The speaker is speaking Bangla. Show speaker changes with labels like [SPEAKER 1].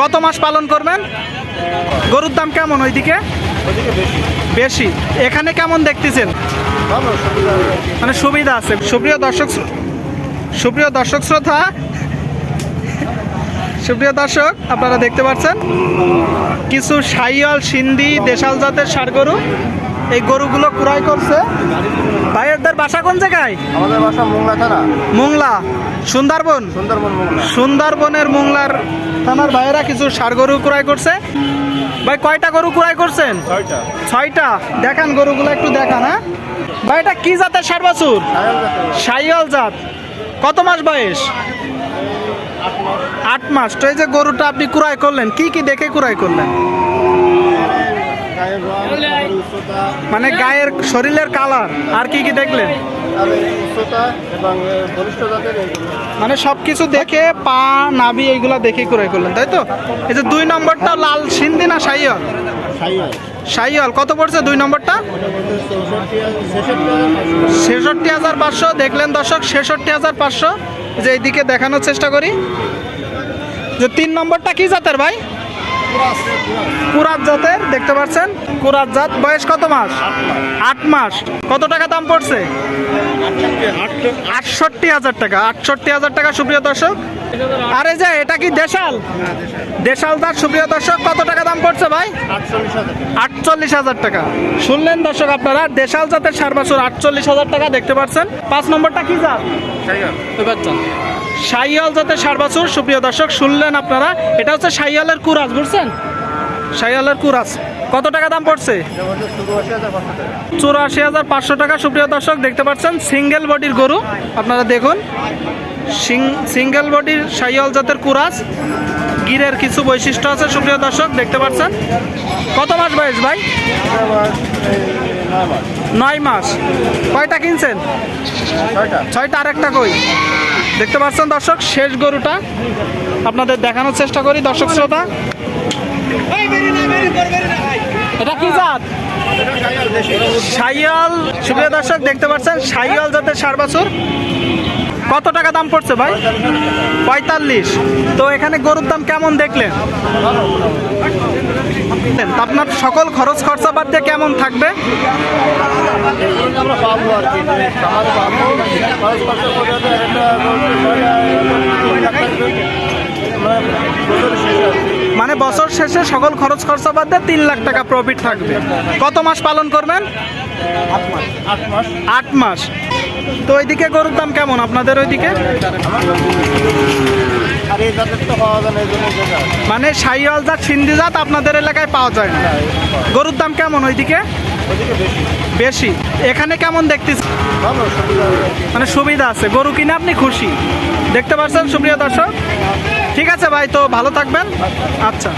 [SPEAKER 1] কত মাস পালন করবেন? গরুর দাম কেমন ওইদিকে?
[SPEAKER 2] বেশি।
[SPEAKER 1] বেশি। এখানে কেমন দেখতেছেন? মানে সুবিধা আছে। সুপ্রিয় দর্শক সুপ্রিয় দর্শক শ্রোতা সুপ্রিয় দর্শক আপনারা দেখতে পাচ্ছেন? কিছু সাইয়াল সিন্ধি দেশাল জাতের সার গরু। এই গরুগুলো ক্রয় করছে। ভাইয়েরদের বাসা কোন জায়গায়?
[SPEAKER 2] আমাদের বাসা মোংলা থানা।
[SPEAKER 1] মোংলা। সুন্দরবন?
[SPEAKER 2] সুন্দরবন মোংলা।
[SPEAKER 1] সুন্দরবনের মোংলার থানার ভাইয়েরা কিছু সার গরু ক্রয় করছে। ভাই কয়টা গরু ক্রয় করছেন?
[SPEAKER 2] ছয়টা।
[SPEAKER 1] ছয়টা। দেখান গরুগুলো একটু দেখান হ্যাঁ? ভাই এটা কি জাতের সার বাছুর? সাইয়াল জাত। কত মাস বয়স? আট মাস। তো এই যে গরুটা আপনি কুড়াই করলেন কি কি দেখে কুড়াই করলেন? মানে গায়ের শরীরের কালার আর কি কি দেখলেন? মানে সব কিছু দেখে পা নাভি এইগুলা দেখে কুড়াই করলেন তাই তো? এই যে দুই নম্বরটা লাল সিন্ধি না সাইয়াল
[SPEAKER 2] সাইয়াল
[SPEAKER 1] কত পড়ছে দুই নম্বরটা?
[SPEAKER 2] ছেষট্টি হাজার পাঁচশো।
[SPEAKER 1] দেখলেন দর্শক ছেষট্টি হাজার পাঁচশো। যে এইদিকে দেখানোর চেষ্টা করি। যে তিন নম্বরটা কি জাতের ভাই? কুরাত জাতের দেখতে পাচ্ছেন? কুরাত জাত বয়স কত মাস? আট মাস। কত টাকা দাম পড়ছে? আটষট্টি হাজার টাকা আটষট্টি হাজার টাকা সুপ্রিয় দর্শক। আরে যে এটা কি দেশাল? দেশাল জাত সুপ্রিয় দর্শক কত টাকা দাম পড়ছে ভাই?
[SPEAKER 2] আটচল্লিশ হাজার
[SPEAKER 1] টাকা। শুনলেন দর্শক আপনারা দেশাল জাতের সার বছর আটচল্লিশ হাজার টাকা দেখতে পাচ্ছেন। পাঁচ নম্বরটা কি জাত?
[SPEAKER 2] সাইয়াল
[SPEAKER 1] জাতের সার বাছুর সুপ্রিয় দর্শক শুনলেন আপনারা। এটা হচ্ছে সাইয়ালের কুরাজ বুঝছেন? সাইয়ালের কুরাজ কত টাকা দাম পড়ছে?
[SPEAKER 2] চুরাশি হাজার পাঁচশো টাকা
[SPEAKER 1] সুপ্রিয় দর্শক দেখতে পাচ্ছেন সিঙ্গেল বডির গরু। আপনারা দেখুন সিঙ্গেল বডির সাইয়াল জাতের কুরাজ গিরের কিছু বৈশিষ্ট্য আছে সুপ্রিয় দর্শক দেখতে পাচ্ছেন। কত মাস বয়স ভাই?
[SPEAKER 2] নয় মাস।
[SPEAKER 1] কয়টা কিনছেন?
[SPEAKER 2] ছয়টা।
[SPEAKER 1] ছয়টা আরেকটা কই? দেখতে পাচ্ছেন দর্শক, শেষ গরুটা আপনাদের দেখানোর চেষ্টা করি। দর্শক, শ্রোতা, এটা কি জাত?
[SPEAKER 2] সাইয়াল
[SPEAKER 1] সুপ্রিয় দর্শক, দেখতে পাচ্ছেন সাইয়াল জাতের সার বাছুর। কত টাকা দাম পড়ছে ভাই? পঁয়তাল্লিশ। তো এখানে গরুর দাম কেমন দেখলেন? আপনার সকল খরচ খরচা বাদ দিয়ে কেমন থাকবে?
[SPEAKER 2] আমরা মানে বছর শেষ
[SPEAKER 1] সকল খরচ খরচা বাদ দিয়ে তিন লাখ টাকা প্রফিট থাকবে। কত মাস পালন করবেন?
[SPEAKER 2] আট মাস।
[SPEAKER 1] তো ওইদিকে গরুর দাম কেমন আপনাদের ওইদিকে? মানে সাইওয়াল জাত সিন্ধি জাত আপনাদের এলাকায় পাওয়া যায় না। গরুর দাম কেমন ওইদিকে?
[SPEAKER 2] বেশি।
[SPEAKER 1] বেশি। এখানে কেমন দেখতেছি মানে সুবিধা আছে। গরু কিনে আপনি খুশি। দেখতে পাচ্ছেন সুপ্রিয় দর্শক? ঠিক আছে ভাই তো ভালো থাকবেন। আচ্ছা।